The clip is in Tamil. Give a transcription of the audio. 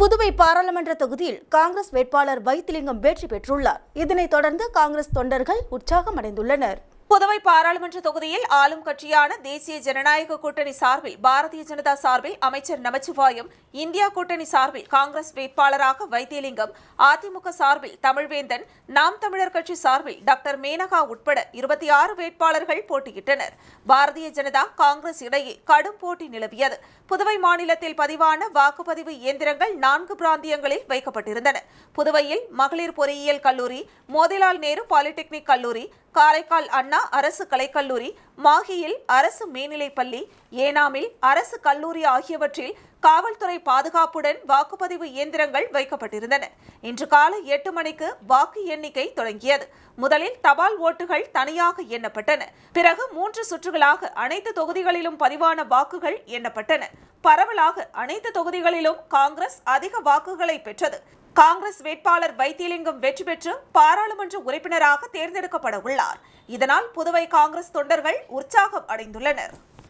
புதுவை பாராளுமன்ற தொகுதியில் காங்கிரஸ் வேட்பாளர் வைத்திலிங்கம் வெற்றி பெற்றுள்ளார். இதனைத் தொடர்ந்து காங்கிரஸ் தொண்டர்கள் உற்சாகம் அடைந்துள்ளனர் புதுவை பாராளுமன்ற தொகுதியில் ஆளும் கட்சியான தேசிய ஜனநாயக கூட்டணி சார்பில் பாரதிய ஜனதா சார்பில் அமைச்சர் நமச்சிவாயம் இந்தியா கூட்டணி சார்பில் காங்கிரஸ் வேட்பாளராக வைத்தியலிங்கம் அதிமுக சார்பில் தமிழ்வேந்தன் நாம் தமிழர் கட்சி சார்பில் டாக்டர் மேனகா உட்பட இருபத்தி ஆறு வேட்பாளர்கள் போட்டியிட்டனர். பாரதிய ஜனதா காங்கிரஸ் இடையே கடும் போட்டி நிலவியது. புதுவை மாநிலத்தில் பதிவான வாக்குப்பதிவு இயந்திரங்கள் நான்கு பிராந்தியங்களில் வைக்கப்பட்டிருந்தன. புதுவையில் மகளிர் பொறியியல் கல்லூரி மோதிலால் நேரு பாலிடெக்னிக் கல்லூரி காரைக்கால் அண்ணா அண்ணா அரசு கலைக்கல்லூரி மாஹியில் அரசு மேல்நிலைப்பள்ளி ஏனாமில் அரசு கல்லூரி ஆகியவற்றில் காவல்துறை பாதுகாப்புடன் வாக்குப்பதிவு இயந்திரங்கள் வைக்கப்பட்டிருந்தன. இன்று காலை எட்டு மணிக்கு வாக்கு எண்ணிக்கை தொடங்கியது. முதலில் தபால் ஓட்டுகள் தனியாக எண்ணப்பட்டன. பிறகு மூன்று சுற்றுகளாக அனைத்து தொகுதிகளிலும் பதிவான வாக்குகள் எண்ணப்பட்டன. பரவலாக அனைத்து தொகுதிகளிலும் காங்கிரஸ் அதிக வாக்குகளை பெற்றது. காங்கிரஸ் வேட்பாளர் வைத்தியலிங்கம் வெற்றி பெற்று பாராளுமன்ற உறுப்பினராக தேர்ந்தெடுக்கப்பட உள்ளார். இதனால் புதுவை காங்கிரஸ் தொண்டர்கள் உற்சாகம் அடைந்துள்ளனர்.